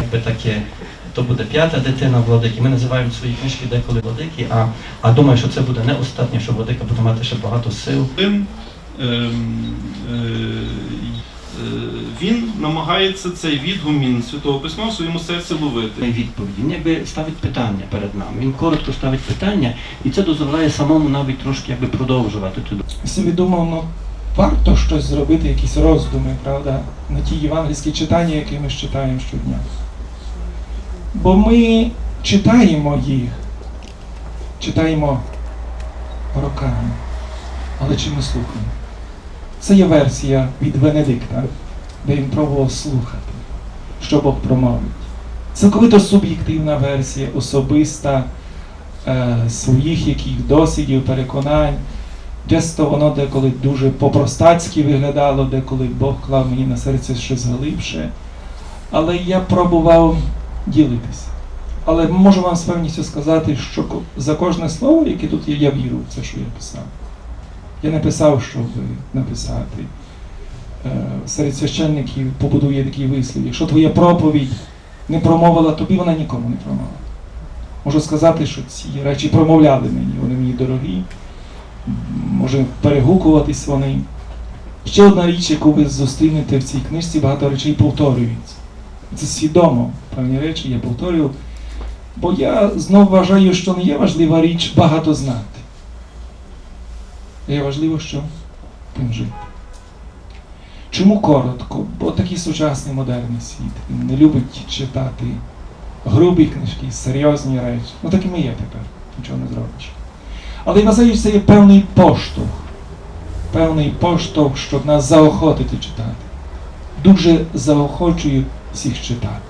Якби таке, то буде п'ята дитина владики. Ми називаємо свої книжки деколи владики, а, а думаю, що це буде не остатнє, що владика буде мати ще багато сил. Він намагається цей відгумін Святого Письма в своєму серці ловити. Відповіді. Він якби ставить питання перед нами. Він коротко ставить питання, і це дозволяє самому навіть трошки якби продовжувати собі думав, ну варто щось зробити, якісь роздуми, правда, на ті євангельські читання, які ми ж читаємо щодня. Бо ми читаємо їх, читаємо роками, але чи ми слухаємо? Це є версія від Венедикта, де він пробував слухати, що Бог промовить. Цілковито суб'єктивна версія, особиста, е, своїх яких досвідів, переконань. Часто воно деколи дуже по-простацьки виглядало, деколи Бог клав мені на серце щось глибше. Але я пробував ділитися. Але можу вам з певністю сказати, що за кожне слово, яке тут є, я вірю в це, що я писав. Я не писав, щоб написати. Е, Серед священників побудує такий вислів. Якщо твоя проповідь не промовила тобі, вона нікому не промовила. Можу сказати, що ці речі промовляли мені, вони мені дорогі може перегукуватись вони. Ще одна річ, яку ви зустрінете в цій книжці, багато речей повторюються. Це свідомо певні речі я повторюю. Бо я знов вважаю, що не є важлива річ багато знати. Є важливо, що тим жити. Чому коротко? Бо такий сучасний модерний світ. Не любить читати грубі книжки, серйозні речі. Ну так і ми є тепер, нічого не зробиш. Але я це є певний поштовх. Певний поштовх, щоб нас заохотити читати. Дуже заохочую всіх читати.